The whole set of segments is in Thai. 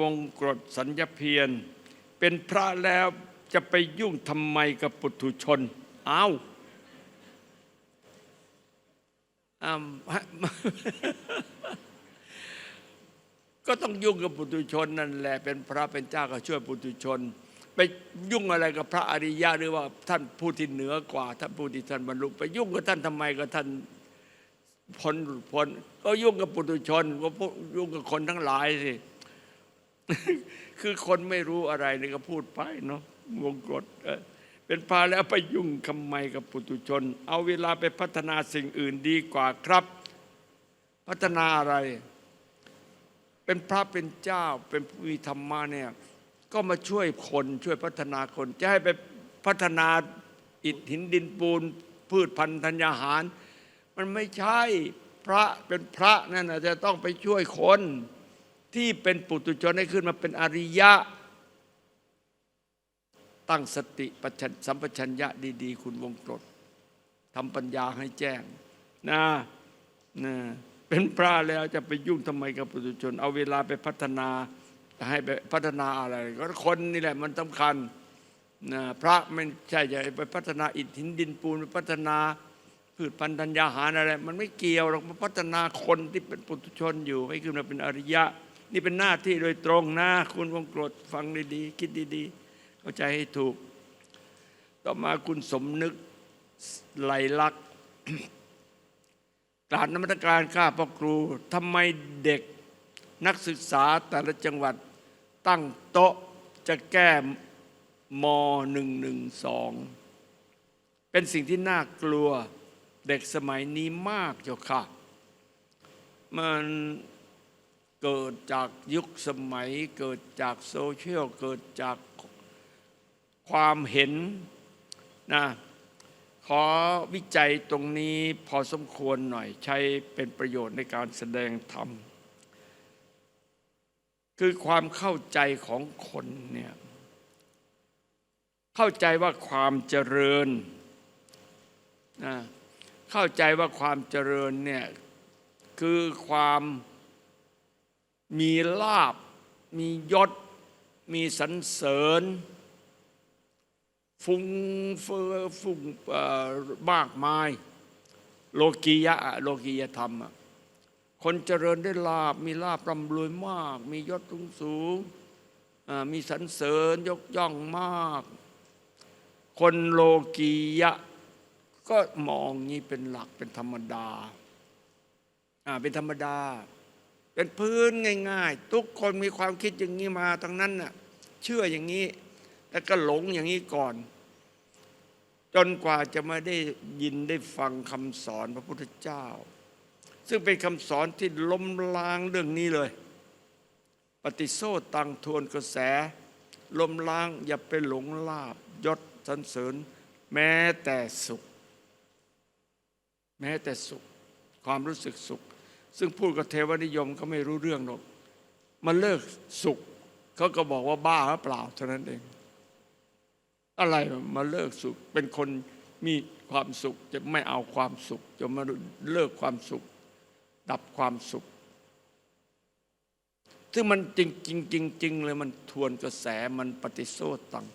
วงกรดสัญญเพียร เป็นพระแล้วจะไปยุ่งทำไมกับปุถุชนอ้าวอ้าก็ต้องยุ่งกับปุถุชนนั่นแหละ เป็นพระเป็นเจ้าก็ช่วยปุถุชน ไปยุ่งอะไรกับพระอริยะหรือว่าท่านผู้ที่เหนือกว่า ท่านผู้ที่ท่านบรรลุไปยุ่งกับท่านทำไมกับท่านพ้นหลุดพ้นก็ยุ่งกับปุถุชนก็พวกยุ่งกับคนทั้งหลายสิ คือคนไม่รู้อะไรนี่ก็พูดไปเนาะวงกฎเออเป็นพาแล้วไปยุ่งทำไมกับปุถุชน เอาเวลาไปพัฒนาสิ่งอื่นดีกว่าครับ พัฒนาอะไร เป็นพระเป็นเจ้าเป็นผู้มีธรรมะเนี่ยก็มาช่วยคนช่วยพัฒนาคน จะให้ไปพัฒนาอิฐหินดินปูน พืชพันธุ์ธัญญาหาร มันไม่ใช่พระเป็นพระนั่นนะจะต้องไปช่วยคน ที่เป็นปุตุชนให้ขึ้นมาเป็นอริยะ ตั้งสติปัญสัมปชัญญะดี ๆ คุณวงกรดทำปัญญาให้แจ้งนะนะเป็นพระแล้วจะไปยุ่งทำไมกับปุตุชน เอาเวลาไปพัฒนาให้ไปพัฒนาอะไร ก็คนนี่แหละมันสำคัญนะพระไม่ใช่จะไปพัฒนาอิฐหินดินปูนไปพัฒนาพืชพันธุ์ธัญญาหารอะไร มันไม่เกี่ยวหรอกมันพัฒนาคนที่เป็นปุถุชนอยู่ให้ขึ้นมาเป็นอริยะ นี่เป็นหน้าที่โดยตรงนะ คุณวงกรดฟังดีๆคิดดีๆ เข้าใจให้ถูก ต่อมาคุณสมนึกไหลลักษ์กราบนมัสการข้าพ่อครูทำไมเด็กนักศึกษาแต่ละจังหวัดตั้งโต๊ะจะแก้ม .112 เป็นสิ่งที่น่ากลัวเด็กสมัยนี้มากเจ้าค่ะ มัน เกิดจากยุคสมัย เกิดจากโซเชียลเกิดจากความเห็นนะขอวิจัยตรงนี้พอสมควรหน่อยใช้เป็นประโยชน์ในการแสดงธรรม คือความเข้าใจของคนเนี่ยเข้าใจว่าความเจริญนะเข้าใจว่าความเจริญเนี่ยคือความ มีลาบ มียศ มีสรรเสริญ ฟุ้งเฟ้อฟุ้งมากมาย โลกียะโลกียธรรมอะคนเจริญได้ลาบ มีลาบร่ำรวยมาก มียศสูงสูงอ่ามีสรรเสริญยกย่องมาก คนโลกียะ ก็มองนี้เป็นหลักเป็นธรรมดาอ่าเป็นธรรมดา เป็นพื้นง่าย ๆ ทุกคนมีความคิดอย่างนี้มาทั้งนั้นน่ะเชื่ออย่างนี้ แล้วก็หลงอย่างนี้ก่อน จนกว่าจะมาได้ยินได้ฟังคำสอนพระพุทธเจ้า ซึ่งเป็นคำสอนที่ล้มล้างเรื่องนี้เลย ปฏิโซตังทวนกระแสล้มล้างอย่าไปหลงลาบยศสรรเสริญ แม้แต่สุข แม้แต่สุข ความรู้สึกสุข ซึ่งพูดกับเทวนิยมก็ไม่รู้เรื่องหรอกมันเลิกสุขเขาก็บอกว่าบ้าหรือเปล่าเท่านั้นเอง อะไรมาเลิกสุข เป็นคนมีความสุขจะไม่เอาความสุข จะมาเลิกความสุข ดับความสุข ซึ่งมันจริงจริงจริงจริงเลยมันทวนกระแสมันปฏิโซตัง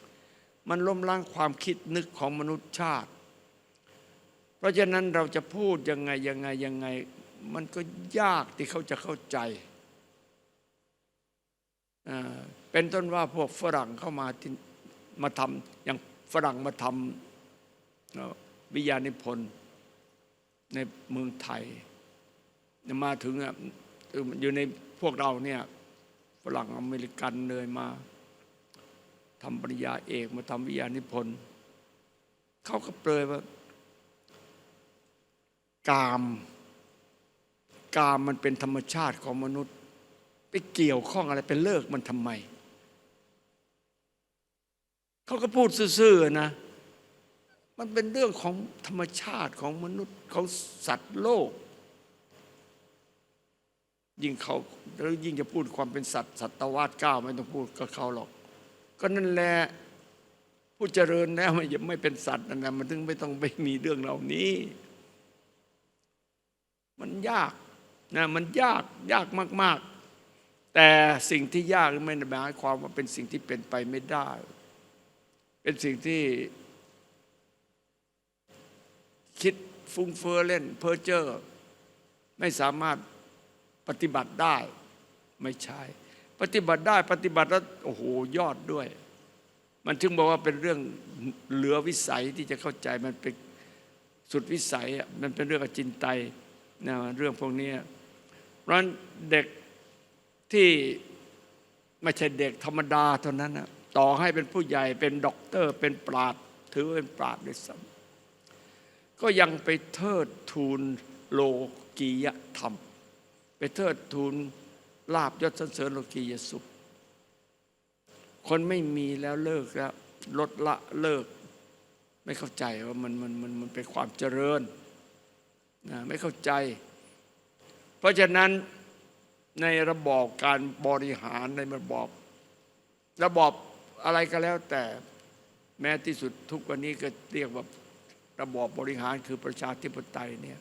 มันล้มล้างความคิดนึกของมนุษยชาติ เพราะฉะนั้นเราจะพูดยังไงยังไงยังไง มันก็ยากที่เขาจะเข้าใจ เป็นต้นว่าพวกฝรั่งเข้ามาที่มาทำอย่างฝรั่งมาทำวิทยานิพนธ์ในเมืองไทย มาถึงอะอยู่ในพวกเราเนี่ยฝรั่งอเมริกันเลยมาทำปริญญาเอกมาทำวิทยานิพนธ์เขาก็เปลยว่ากาม กามมันเป็นธรรมชาติของมนุษย์ ไปเกี่ยวข้องอะไรไปเลิกมันทำไม เขาก็พูดซื่อๆนะ มันเป็นเรื่องของธรรมชาติของมนุษย์ของสัตว์โลก ยิ่งเขาแล้วยิ่งจะพูดความเป็นสัตว์สัตวาสก้าวไม่ต้องพูดกับเขาหรอก ก็นั่นแหละผู้เจริญแล้วมันยังไม่เป็นสัตว์นะมันถึงไม่ต้องไปมีเรื่องเหล่านี้ มันยาก นะมันยากยากมากแต่สิ่งที่ยากไม่ได้หมายความว่าเป็นสิ่งที่เป็นไปไม่ได้ เป็นสิ่งที่ คิดฟุ้งเฟ้อเล่น เพ้อเจ้อไม่สามารถปฏิบัติได้ไม่ใช่ ปฏิบัติได้ปฏิบัติแล้วโอ้โหยอดด้วย มันถึงบอกว่าเป็นเรื่องเหลือวิสัยที่จะเข้าใจมันเป็นสุดวิสัยอะมันเป็นเรื่องอจินไตยนะเรื่องพวกนี้ เพราะนั้นเด็กที่ไม่ใช่เด็กธรรมดาเท่านั้นนะต่อให้เป็นผู้ใหญ่เป็นด็อกเตอร์ เป็นปราดถือเป็นปราดด้วยซ้ำก็ยังไปเทิดทูนโลกียธรรม ไปเทิดทูนลาบยศสรรเสริญโลกียสุข คนไม่มีแล้วเลิกแล้วลดละเลิก ไม่เข้าใจว่ามันมันมันมันเป็นความเจริญนะไม่เข้าใจ เพราะฉะนั้นในระบอบการบริหารในระบอบระบอบอะไรก็แล้วแต่แม้ที่สุดทุกวันนี้ก็เรียกว่าระบอบบริหารคือประชาธิปไตยเนี่ย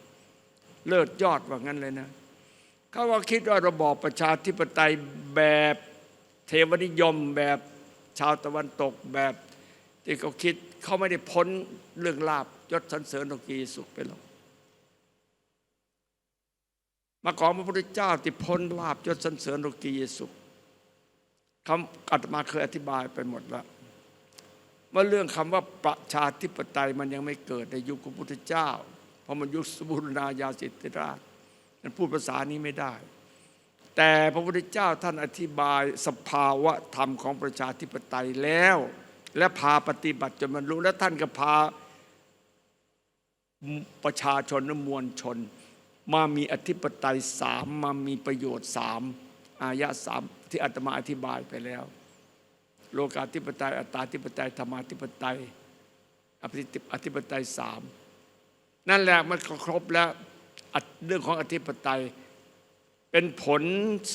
เลิศยอดว่างั้นเลยนะเขาว่าคิดว่าระบอบประชาธิปไตยแบบเทวนิยมแบบชาวตะวันตกแบบที่เขาคิดเขาไม่ได้พ้นเรื่องลาบยศสรรเสริญโลกีสุขไปหรอก มาก่อนพระพุทธเจ้าที่พ้นลาบยศสรรเสริญโลกียสุขคำอาตมาเคยอธิบายไปหมดแล้วว่าเรื่องคำว่าประชาธิปไตยมันยังไม่เกิดในยุคของพระพุทธเจ้า เพราะมันยุคสมุรณาญาสิทธิราชมันพูดภาษานี้ไม่ได้ แต่พระพุทธเจ้าท่านอธิบายสภาวะธรรมของประชาธิปไตยแล้ว และพาปฏิบัติจนบรรลุและท่านก็พาประชาชนและมวลชน มามีอธิปไตยสามมามีประโยชน์สามอายะสามที่อาตมาอธิบายไปแล้ว โลกาธิปไตยอัตตาธิปไตยธรรมาธิปไตยอธิปไตยสามนั่นแหละมันครบแล้วเรื่องของอธิปไตย เป็นผล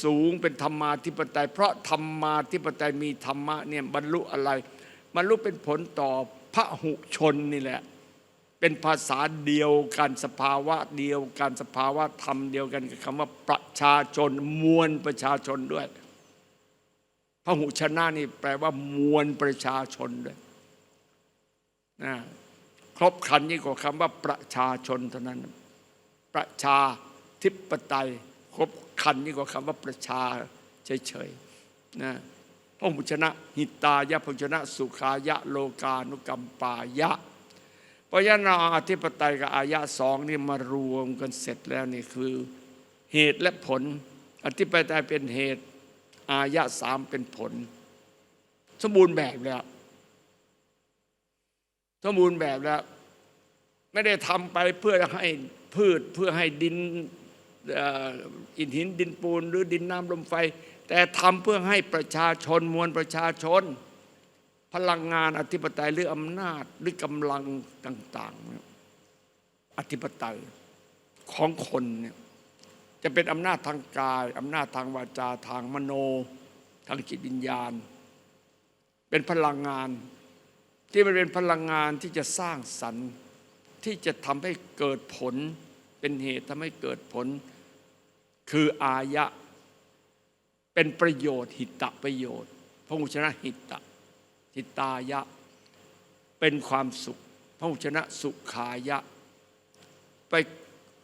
สูงเป็นธรรมาธิปไตย เพราะธรรมาธิปไตยมีธรรมะเนี่ยบรรลุอะไรบรรลุเป็นผลต่อพระหุชนนี่แหละ เป็นภาษาเดียวกันสภาวะเดียวกันสภาวะธรรมเดียวกันกับคำว่าประชาชนมวลประชาชนด้วยพระหุชนะนี่แปลว่ามวลประชาชนด้วยนะครบครันยิ่งกว่าคำว่าประชาชนเท่านั้น ประชาธิปไตยครบครันยิ่งกว่าคำว่าประชาเฉยๆนะพระหุชนะหิตายะพระหุชนะ สุขายะโลกานุกรรมปายะ พราะฉะนั้นเราอาอธิปไตยกับอายะสองนี่มารวมกันเสร็จแล้วนี่คือเหตุและผล อธิปไตยเป็นเหตุ อายะสามเป็นผล สมบูรณ์แบบแล้ว สมบูรณ์แบบแล้ว ไม่ได้ทำไปเพื่อให้พืชเพื่อให้ดินอินหินดินปูนหรือดินน้ำลมไฟ แต่ทำเพื่อให้ประชาชนมวลประชาชน ลังงานอธิปไตยหรืออำนาจหรือกำลังต่างๆ อธิปไตยของคนเนี่ยจะเป็นอำนาจทางกายอำนาจทางวาจาทางมโน ทางจิตวิญญาณ เป็นพลังงาน ที่มันเป็นพลังงานที่จะสร้างสรรค์ที่จะทำให้เกิดผลเป็นเหตุทำให้เกิดผล คืออายะ เป็นประโยชน์หิตะประโยชน์พระหุชนะหิตะ หิตายะ เป็นความสุขพระชนะสุขายะ ไป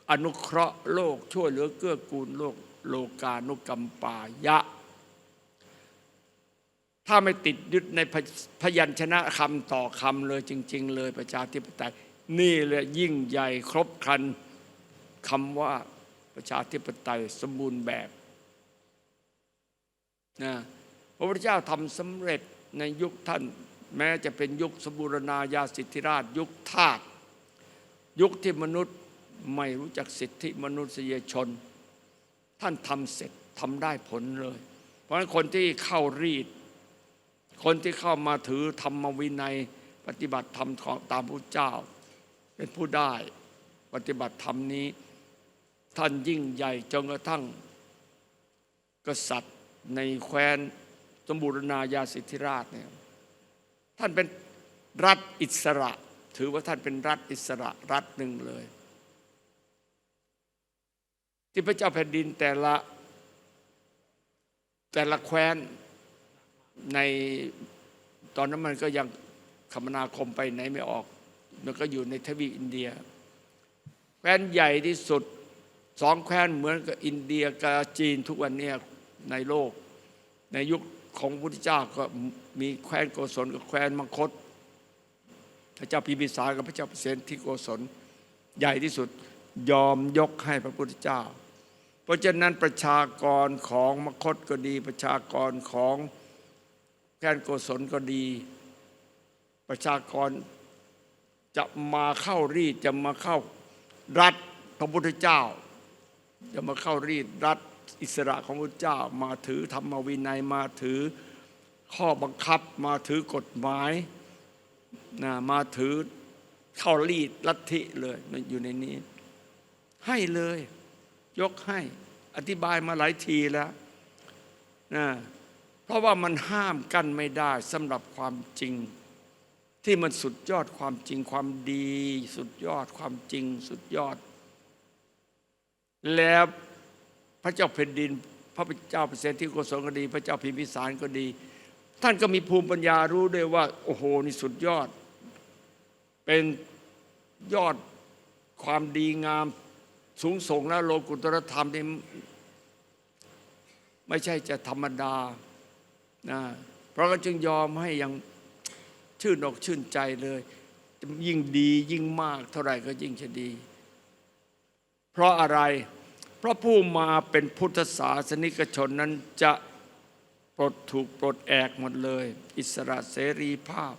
อนุเคราะห์โลกช่วยเหลือเกื้อกูลโลกโลกานุกรรมปายะ ถ้าไม่ติดยึดในพยัญชนะคำต่อคำเลยจริง ๆ เลยประชาธิปไตย นี่แหละยิ่งใหญ่ครบครันคำว่าประชาธิปไตยสมบูรณ์แบบนะพระพุทธเจ้าทำสำเร็จ ในยุคท่านแม้จะเป็นยุคสมบูรณาญาสิทธิราชยุคทาสยุคที่มนุษย์ไม่รู้จักสิทธิมนุษยชน ท่านทำเสร็จทำได้ผลเลย เพราะฉะนั้นคนที่เข้ารีด คนที่เข้ามาถือธรรมวินัย ปฏิบัติธรรมของตามพระเจ้า เป็นผู้ได้ปฏิบัติธรรมนี้ ท่านยิ่งใหญ่จนกระทั่งกษัตริย์ในแคว้น สมบูรณาญาสิทธิราชเนี่ยท่านเป็นรัฐอิสระ ถือว่าท่านเป็นรัฐอิสระรัฐหนึ่งเลย ที่พระเจ้าแผ่นดินแต่ละแต่ละแคว้นในตอนนั้นมันก็ยังคมนาคมไปไหนไม่ออก มันก็อยู่ในทวีปอินเดีย แคว้นใหญ่ที่สุดสองแคว้นเหมือนกับอินเดียกับจีนทุกวันนี้ในโลกในยุค ของพระพุทธเจ้าก็มีแคว้นโกศลกับแคว้นมังคต พระเจ้าพิมพิสารกับพระเจ้าเปรตที่โกศลใหญ่ที่สุดยอมยกให้พระพุทธเจ้า เพราะฉะนั้นประชากรของมคตก็ดี ประชากรของแคว้นโกศลก็ดี ประชากรจะมาเข้ารีดจะมาเข้ารัฐพระพุทธเจ้า จะมาเข้ารีดรัฐ อิสระของพระเจ้า มาถือธรรมวินัยมาถือข้อบังคับ มาถือกฎหมายนะมาถือเข้ารีดลัทธิเลยมันอยู่ในนี้ ให้เลย ยกให้อธิบายมาหลายทีแล้วนะเพราะว่ามันห้ามกันไม่ได้สำหรับความจริง ที่มันสุดยอดความจริงความดี สุดยอดความจริง สุดยอด แล้ว พระเจ้าแผ่นดิน พระเจ้าเปรตที่โกศลก็ดี พระเจ้าพิมพิสารก็ดี ท่านก็มีภูมิปัญญารู้ด้วยว่า โอ้โหนี่สุดยอด เป็นยอดความดีงามสูงส่งและโลกุตรธรรมนี่ไม่ใช่จะธรรมดานะเพราะก็จึงยอมให้ยังชื่นอกชื่นใจเลย ยิ่งดียิ่งมากเท่าไหร่ก็ยิ่งจะดี เพราะอะไร พราะผู้มาเป็นพุทธศาสนิกชนนั้นจะปลดถูกปลดแอกหมดเลย อิสระเสรีภาพ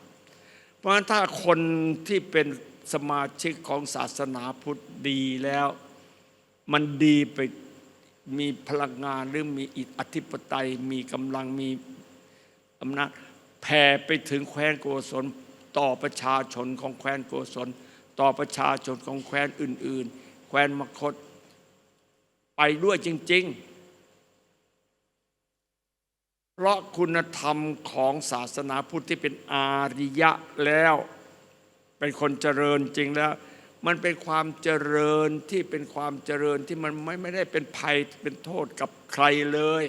เพราะฉะนั้นถ้าคนที่เป็นสมาชิกของศาสนาพุทธดีแล้ว มันดีไปมีพลังงานหรือมีอิทอธิปไตยมีกำลังมีอำนาจแผ่ไปถึงแคว้นโกศลต่อประชาชนของแคว้นโกศลต่อประชาชนของแคว้นอื่น ๆ แคว้นมคต ไปด้วยจริง ๆ เพราะคุณธรรมของศาสนาพุทธที่เป็นอาริยะแล้ว เป็นคนเจริญจริงแล้ว มันเป็นความเจริญที่เป็นความเจริญที่มันไม่ไม่ได้เป็นภัยเป็นโทษกับใครเลย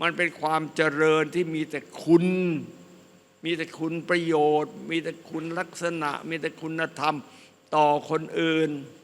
มันเป็นความเจริญที่มีแต่คุณมีแต่คุณประโยชน์ มีแต่คุณลักษณะ มีแต่คุณธรรมต่อคนอื่นเ